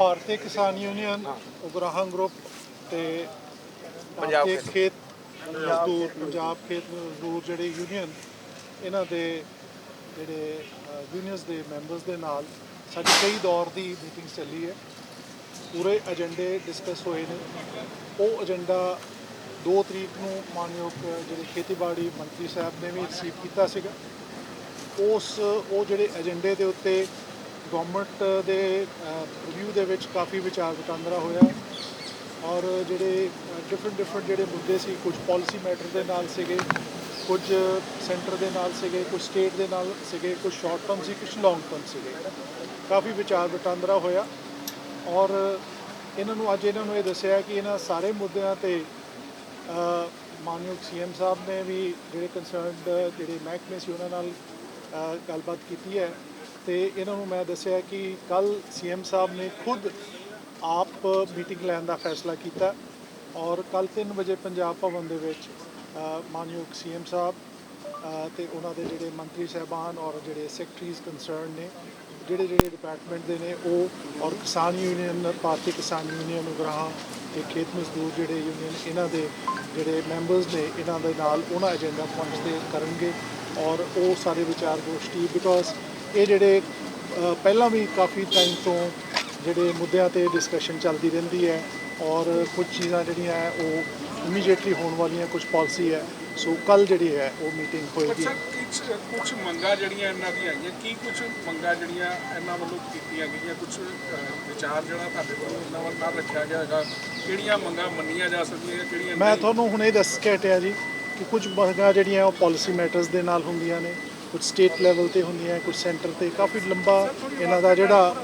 ਭਾਰਤੀ ਕਿਸਾਨ union Ugrahan group ਤੇ ਪੰਜਾਬ ਖੇਤ। ਮਜ਼ਦੂਰ ਪੰਜਾਬ ਖੇਤ ਮਜ਼ਦੂਰ ਜਿਹੜੇ ਯੂਨੀਅਨ ਇਹਨਾਂ ਦੇ ਜਿਹੜੇ ਯੂਨੀਅਨਸ ਦੇ ਮੈਂਬਰਸ ਦੇ ਨਾਲ ਸਾਡੀ ਕਈ ਦੌਰ ਦੀ ਮੀਟਿੰਗ ਚੱਲੀ ਹੈ। ਪੂਰੇ ਏਜੰਡੇ ਡਿਸਕਸ ਹੋਏ ਨੇ। ਉਹ ਏਜੰਡਾ 2 ਤਰੀਕ ਨੂੰ ਮਾਨਯੋਗ ਜਿਹੜੇ ਖੇਤੀਬਾੜੀ ਮੰਤਰੀ ਸਾਹਿਬ ਨੇ ਵੀ ਰਿਸੀਵ ਕੀਤਾ ਸੀਗਾ। ਉਸ ਉਹ ਜਿਹੜੇ ਏਜੰਡੇ ਦੇ ਉੱਤੇ ਗਵਰਨਮੈਂਟ ਦੇ ਰਿਵਿਊ ਦੇ ਵਿੱਚ ਕਾਫੀ ਵਿਚਾਰ ਵਟਾਂਦਰਾ ਹੋਇਆ। ਔਰ ਜਿਹੜੇ ਡਿਫਰੈਂਟ ਡਿਫਰੈਂਟ ਜਿਹੜੇ ਮੁੱਦੇ ਸੀ ਕੁਝ ਪਾਲਿਸੀ ਮੈਟਰ ਦੇ ਨਾਲ ਸੀਗੇ ਕੁਝ ਸੈਂਟਰ ਦੇ ਨਾਲ ਸੀਗੇ ਕੁਝ ਸਟੇਟ ਦੇ ਨਾਲ ਸੀਗੇ ਕੁਝ ਸ਼ਾਰਟ ਟਰਮ ਸੀ ਕੁਝ ਲੌਂਗ ਟਰਮ ਸੀਗੇ। ਕਾਫੀ ਵਿਚਾਰ ਵਟਾਂਦਰਾ ਹੋਇਆ। ਔਰ ਇਹਨਾਂ ਨੂੰ ਅੱਜ ਇਹਨਾਂ ਨੂੰ ਇਹ ਦੱਸਿਆ ਕਿ ਇਹਨਾਂ ਸਾਰੇ ਮੁੱਦਿਆਂ ਤੇ ਅ, ਮਾਨਯੋਗ ਸੀਐਮ ਸਾਹਿਬ ਨੇ ਵੀ ਜਿਹੜੇ ਕੰਸਰਨਡ ਜਿਹੜੇ ਮਹਿਕਮੇ ਸੀ ਉਹਨਾਂ ਨਾਲ ਗੱਲਬਾਤ ਕੀਤੀ ਹੈ। ਤੇ ਇਹਨਾਂ ਨੂੰ ਮੈਂ ਦੱਸਿਆ ਕਿ ਕੱਲ ਸੀਐਮ ਸਾਹਿਬ ਨੇ ਖੁਦ ਆਪ ਮੀਟਿੰਗ ਲੈਣ ਦਾ ਫੈਸਲਾ ਕੀਤਾ ਔਰ ਕੱਲ 3 ਵਜੇ ਪੰਜਾਬ ਭਵਨ ਦੇ ਵਿੱਚ ਅ, ਮਾਨਯੋਗ ਸੀਐਮ ਸਾਹਿਬ ਅ, ਤੇ ਉਹਨਾਂ ਦੇ ਜਿਹੜੇ ਮੰਤਰੀ ਸਹਿਬਾਨ ਔਰ ਜਿਹੜੇ ਸੈਕਟਰੀਜ਼ ਕੰਸਰਨ ਨੇ ਜਿਹੜੇ ਜਿਹੜੇ ਡਿਪਾਰਟਮੈਂਟ ਦੇ ਨੇ ਉਹ ਔਰ ਕਿਸਾਨ ਯੂਨੀਅਨ ਭਾਰਤੀ ਕਿਸਾਨ ਯੂਨੀਅਨ ਉਗਰਾਹਾਂ ਤੇ ਖੇਤ ਮਜ਼ਦੂਰ ਜਿਹੜੇ ਯੂਨੀਅਨ ਇਹਨਾਂ ਦੇ ਜਿਹੜੇ ਮੈਂਬਰਸ ਨੇ ਇਹਨਾਂ ਦੇ ਨਾਲ ਉਹਨਾਂ ਏਜੰਡਾ ਪੁਆਇੰਟਸ ਤੇ ਕਰਨਗੇ ਔਰ ਉਹ ਸਾਰੇ ਵਿਚਾਰ ਗੋਸ਼ਟੀ ਬਿਕੋਜ਼ ਇਹ ਜਿਹੜੇ ਪਹਿਲਾਂ ਵੀ ਕਾਫੀ ਟਾਈਮ ਤੋਂ ਜਿਹੜੇ ਮੁੱਦਿਆਂ ਤੇ ਡਿਸਕਸ਼ਨ ਚੱਲਦੀ ਰਹਿੰਦੀ ਹੈ ਔਰ ਕੁਝ ਚੀਜ਼ਾਂ ਜਿਹੜੀਆਂ ਹੈ ਉਹ ਇਮੀਡੀਏਟਲੀ ਹੋਣ ਵਾਲੀਆਂ ਕੁਝ ਪਾਲਿਸੀ ਹੈ। ਸੋ ਕੱਲ ਜਿਹੜੀ ਹੈ ਉਹ ਮੀਟਿੰਗ ਹੋਏਗੀ। ਕੁਝ ਮੰਗਾਂ ਜਿਹੜੀਆਂ ਇਹਨਾਂ ਦੀਆਂ ਆਈਆਂ ਕੀ ਕੁਝ ਮੰਗਾਂ ਜਿਹੜੀਆਂ ਇਹਨਾਂ ਵੱਲੋਂ ਕੀਤੀਆਂ ਗਈਆਂ? ਕੁਝ ਵਿਚਾਰ ਜਿਹੜਾ ਤੁਹਾਡੇ ਕੋਲ ਇਹਨਾਂ ਵੱਲ ਨਾਲ ਰੱਖਿਆ ਗਿਆ ਹੈਗਾ ਕਿਹੜੀਆਂ ਮੰਗਾਂ ਮੰਨੀਆਂ ਜਾ ਸਕਦੀਆਂ ਕਿਹੜੀਆਂ ਮੈਂ? ਤੁਹਾਨੂੰ ਹੁਣੇ ਦੱਸ ਕੇ ਹਟਿਆ ਜੀ ਕਿ ਕੁਝ ਮੰਗਾਂ ਜਿਹੜੀਆਂ ਉਹ ਪਾਲਿਸੀ ਮੈਟਰਸ ਦੇ ਨਾਲ ਹੁੰਦੀਆਂ ਨੇ। ਕੁਝ ਸਟੇਟ ਲੈਵਲ ਤੇ ਹੁੰਦੀਆਂ ਕੁਝ ਸੈਂਟਰ ਤੇ। ਕਾਫੀ ਲੰਬਾ ਇਹਨਾਂ ਦਾ ਜਿਹੜਾ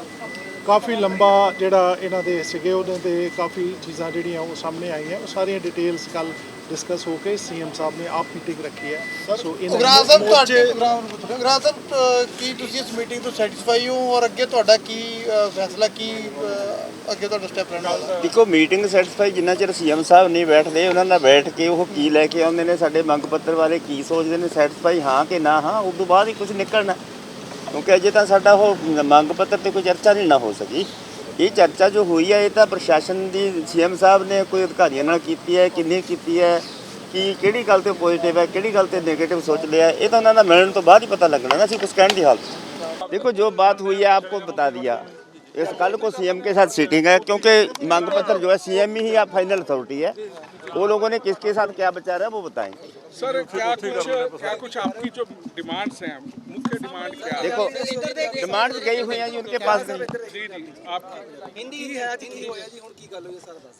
ਕਾਫੀ ਲੰਬਾ ਜਿਹੜਾ ਇਹਨਾਂ ਦੇ ਸੀਗੇ ਉਹਨਾਂ ਦੇ ਕਾਫੀ ਚੀਜ਼ਾਂ ਜਿਹੜੀਆਂ ਉਹ ਸਾਹਮਣੇ ਆਈਆਂ। ਉਹ ਸਾਰੀਆਂ ਡਿਟੇਲਸ ਕੱਲ ਡਿਸਕਸ ਹੋ ਕੇ ਸੀਐਮ ਸਾਹਿਬ ਨੇ ਆਪ ਮੀਟਿੰਗ ਰੱਖੀ ਹੈ। ਸੋ ਉਗਰਾਹ ਸਾਹਿਬ ਤੁਹਾਡੇ ਸਾਹਿਬ ਅ, ਕੀ ਤੁਸੀਂ ਇਸ ਮੀਟਿੰਗ ਤੋਂ ਸੈਟੀਸਫਾਈ ਹੋ ਔਰ ਅੱਗੇ ਤੁਹਾਡਾ ਕੀ ਫੈਸਲਾ ਕੀ ਅੱਗੇ ਤੁਹਾਡਾ ਸਟੈਪ ਰਹਿਣ ਵਾਲਾ ਦੇਖੋ ਮੀਟਿੰਗ ਸੈਟੀਸਫਾਈ ਜਿੰਨਾ ਚਿਰ ਸੀਐਮ ਸਾਹਿਬ ਨਹੀਂ ਬੈਠਦੇ ਉਹਨਾਂ ਨਾਲ ਬੈਠ ਕੇ ਉਹ ਕੀ ਲੈ ਕੇ ਆਉਂਦੇ ਨੇ ਸਾਡੇ ਮੰਗ ਪੱਤਰ ਬਾਰੇ ਕੀ ਸੋਚਦੇ ਨੇ ਸੈਟੀਸਫਾਈ ਹਾਂ ਕਿ ਨਾ ਹਾਂ ਉਸ ਤੋਂ ਬਾਅਦ ਹੀ ਕੁਝ ਨਿਕਲਣਾ ਕਿਉਂਕਿ ਅਜੇ ਤਾਂ ਸਾਡਾ ਉਹ ਮੰਗ ਪੱਤਰ ਤੇ ਕੋਈ ਚਰਚਾ ਨਹੀਂ ਨਾ ਹੋ ਸਕੀ ਇਹ ਚਰਚਾ ਜੋ ਹੋਈ ਹੈ ਇਹ ਤਾਂ ਪ੍ਰਸ਼ਾਸਨ ਦੀ ਸੀਐਮ ਸਾਹਿਬ ਨੇ ਕੋਈ ਅਧਿਕਾਰੀਆਂ ਨਾਲ ਕੀਤੀ ਹੈ ਕਿੰਨੀ ਕੀਤੀ ਹੈ ਕਿ ਕਿਹੜੀ ਗੱਲ ਤੇ ਪੋਜ਼ਿਟਿਵ ਹੈ ਕਿਹੜੀ ਗੱਲ ਤੇ ਨੈਗੇਟਿਵ ਸੋਚ ਲਿਆ ਇਹ ਤਾਂ ਉਹਨਾਂ ਦਾ ਮਿਲਣ ਤੋਂ ਬਾਅਦ ਹੀ ਪਤਾ ਲੱਗਣਾ ਨਾ ਅਸੀਂ ਕੁਝ ਕਹਿਣ ਦੀ ਹਾਲਤ देखो जो बात हुई है आपको बता दिया इस कल को सीएम के साथ सीटिंग है, क्योंकि मांग पत्र जो है सीएम ही आप फाइनल अथॉरिटी है। वो लोगों ने किसके साथ क्या बचा रहा है वो बताएँ सर, क्या कुछ क्या कुछ आपकी जो डिमांड्स हैं? मुख्य डिमांड क्या है देखो डिमांड गई हुई है जी उनके पास गई जी जी आपकी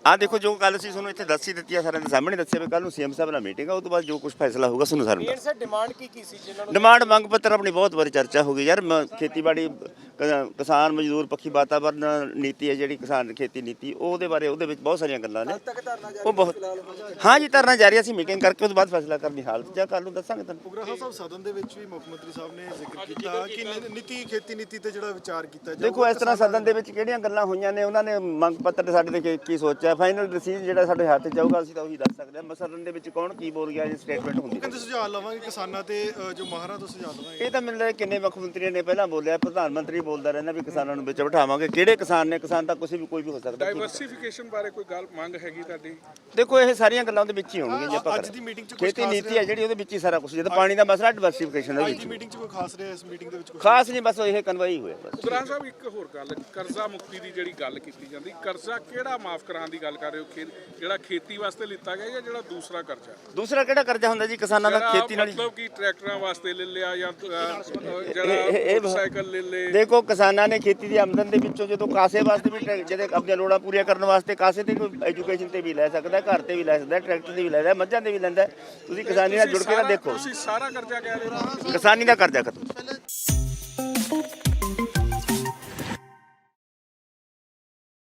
हाँ देखो जो गल ਅਸੀਂ ਤੁਹਾਨੂੰ ਇੱਥੇ ਦੱਸ ਹੀ ਦਿੱਤੀ ਹੈ ਸਾਰਿਆਂ ਦੇ ਸਾਹਮਣੇ ਦੱਸਿਆ ਵੀ ਕੱਲ ਨੂੰ ਸੀਐਮ ਸਾਹਿਬ ਨਾਲ ਮੀਟਿੰਗ ਹੈ ਉਸ ਤੋਂ ਬਾਅਦ ਜੋ ਕੁਝ ਫੈਸਲਾ ਹੋਊਗਾ ਤੁਹਾਨੂੰ ਸਾਰਿਆਂ ਨੂੰ ਦੱਸ ਸਰ ਡਿਮਾਂਡ ਕੀ ਕੀ ਸੀ ਜਿਨ੍ਹਾਂ ਡਿਮਾਂਡ ਮੰਗ ਪੱਤਰ ਆਪਣੀ ਬਹੁਤ ਵਾਰੀ ਚਰਚਾ ਹੋ ਗਈ ਯਾਰ ਮ- ਖੇਤੀਬਾੜੀ ਕ- ਕਿਸਾਨ ਮਜ਼ਦੂਰ ਪੱਖੀ ਵਾਤਾਵਰਨ ਨੀਤੀ ਹੈ ਜਿਹੜੀ ਕਿਸਾਨ ਖੇਤੀ ਨੀਤੀ ਉਹਦੇ ਬਾਰੇ ਉਹਦੇ ਵਿੱਚ ਬਹੁਤ ਸਾਰੀਆਂ ਗੱਲਾਂ ਨੇ ਉਹ ਬਹੁਤ ਹਾਂ ਜੀ ਧਰਨਾ ਜਾਰੀ ਹੈ, ਅਸੀਂ ਮੀਟਿੰਗ ਕਰਕੇ ਉਸ ਤੋਂ ਬਾਅਦ ਫੈਸਲਾ ਕਰਨ ਦੀ ਹਾਲਤ ਜਾਂ ਕੱਲ ਨੂੰ ਦੱਸਾਂਗੇ ਤੁਹਾਨੂੰ ਉਗਰਾਹਾ ਸਾਹਿਬ ਸਦਨ ਦੇ ਵਿੱਚ ਵੀ ਮੁੱਖ ਮੰਤਰੀ ਸਾਹਿਬ ਨੇ ਜ਼ਿਕਰ ਕੀਤਾ ਕਿ ਨੀ- ਨੀਤੀ ਖੇਤੀ ਨੀਤੀ ਤੇ ਜਿਹੜਾ ਵਿਚਾਰ ਕੀਤਾ ਜਾਊਗਾ ਦੇਖੋ ਇਸ ਤਰ੍ਹਾਂ ਸਦਨ ਦੇ ਵਿੱਚ ਕਿਹੜੀਆਂ ਗੱਲਾਂ ਹੋਈਆਂ ਨੇ ਉਹਨਾਂ ਨੇ ਮੰਗ ਪੱਤਰ ਤੇ ਸਾਡੇ ਤੇ ਕੀ- ਸੋਚਿਆ? ਫਾਈਨਲ ਡਿਸੀਜਨ ਜਿਹੜਾ ਸਾਡੇ ਹੱਥ 'ਚ ਜਾਊਗਾ ਅਸੀਂ ਤਾਂ ਉਹੀ ਦੱਸ ਸਕਦੇ ਹਾਂ। ਸਦਨ ਦੇ ਵਿੱਚ ਕੌਣ ਕੀ ਬੋਲ ਗਿਆ ਇਹ ਸਟੇਟਮੈਂਟ ਹੁੰਦੀ ਹੈ ਕਹਿੰਦੇ ਸੁਝਾਅ ਲਵਾਂਗੇ ਕਿਸਾਨਾਂ ਤੇ ਜੋ ਮਾਹਰਾਂ ਤੋਂ ਸੁਝਾਅ ਲਵਾਂਗੇ। ਇਹ ਤਾਂ ਮੈਨੂੰ ਲੱਗਦਾ ਕਿੰਨੇ ਮੁੱਖ ਮੰਤਰੀਆਂ ਨੇ ਪਹਿਲਾਂ ਬੋਲਿਆ ਪ੍ਰਧਾਨ ਮੰਤਰੀ ਬੋਲਦਾ ਰਹਿੰਦਾ ਵੀ ਕਿਸਾਨਾਂ ਨੂੰ ਵਿੱਚ ਬਿਠਾਵਾਂਗੇ। ਕਿਹੜੇ ਕਿਸਾਨ ਨੇ? ਕਿਸਾਨ ਤਾਂ ਕਿਸੇ ਵੀ ਕੋਈ ਵੀ ਹੋ ਸਕਦਾ ਡਾਈਵਰਸਿਫਿਕੇਸ਼ਨ ਬਾਰੇ ਕੋਈ ਗੱਲ ਮੰਗ ਹੈਗੀ ਤੁਹਾਡੀ? ਦੇਖੋ ਇਹ ਸਾਰੀਆਂ ਗੱਲਾਂ ਉਹਦੇ ਵਿੱਚ ਹੀ ਹੋਣਗੀਆਂ ਜੇ ਆਪਾਂ ਅੱਜ ਦੀ meeting 'ਚ ਖੇਤੀ ਖਾਸ ਨੀਤੀ? ਹੈ ਜਿਹੜੀ ਉਹਦੇ ਵਿੱਚ ਹੀ ਸਾਰਾ ਕੁਝ ਜਦੋਂ ਪਾਣੀ ਦਾ ਮਸਲਾ ਡਿਵਰਸਿਫਿਕੇਸ਼ਨ ਦੇ ਅੱਜ ਵਿੱਚ ਦੀ ਮੀਟਿੰਗ 'ਚ ਕੋਈ ਖਾਸ ਰਿਹਾ ਇਸ ਮੀਟਿੰਗ ਦੇ ਵਿੱਚ ਕੋਈ ਖਾਸ ਨਹੀਂ ਬਸ ਇਹ ਕਨਵਾਈ ਹੋਇਆ ਬਸ। ਉਗਰਾ ਸਾਹਿਬ ਇੱਕ ਹੋਰ ਗੱਲ ਕਰਜ਼ਾ ਮੁਕਤੀ ਦੀ ਜਿਹੜੀ ਗੱਲ ਕੀਤੀ ਜਾਂਦੀ ਕਰਜ਼ਾ ਕਿਹੜਾ ਮਾਫ ਕਰਾਉਣ ਦੀ ਗੱਲ ਕਰ ਰਹੇ ਹੋ? ਜਿਹੜਾ ਖੇਤੀ ਵਾਸਤੇ ਲਿੱਤਾ ਗਿਆ ਜਾਂ ਜਿਹੜਾ ਦੂਸਰਾ ਕਰਜ਼ਾ? ਦੂਸਰਾ ਕਿਹੜਾ ਕਰਜ਼ਾ ਹੁੰਦਾ ਜੀ ਕਿਸਾਨਾਂ ਦਾ ਖੇਤੀ ਨਾਲ ਹੀ? ਮਤਲਬ ਕਿ ਟਰੈਕਟਰਾਂ ਵਾਸਤੇ ਲੈ ਲਿਆ ਜਾਂ ਜਿਹੜਾ ਮੋਟਰਸਾਈਕਲ ਲੈ ਲੇ ਦੇਖੋ ਕਿਸਾਨਾਂ ਨੇ ਖੇਤੀ ਦੀ ਆਮਦਨ ਦੇ ਵਿੱਚੋਂ ਜਦੋਂ ਕਾਸੇ ਵਾਸਤੇ ਵੀ ਜਿਹਦੇ ਆਪਣੀਆਂ ਲੋੜਾਂ ਪੂਰੀਆਂ ਕਰਨ ਵਾਸਤੇ ਕਾਸੇ ਤੇ ਕੋਈ ਐਜੂਕੇਸ਼ਨ ਤੇ ਵੀ ਲੈ ਸਕਦਾ ਘਰ ਤੇ ਵੀ ਲੈ ਸਕਦਾ ਟਰੈਕਟਰ ਤੇ ਵੀ ਲੈ ਸਕਦਾ ਮੱਝਾਂ ਤੇ ਵੀ ਲੈਂਦਾ। ਤੁਸੀਂ ਕਿਸਾਨੀ ਨਾਲ ਜੁੜ ਕੇ ਸਾਰਾ- ਦੇਖੋ। ਤੁਸੀਂ ਸਾਰਾ ਕਰਜ਼ਾ ਕਹਿ ਰਹੇ ਹੋ? ਕਿਸਾਨੀ ਦਾ ਕਰਜ਼ਾ Hadi bakalım.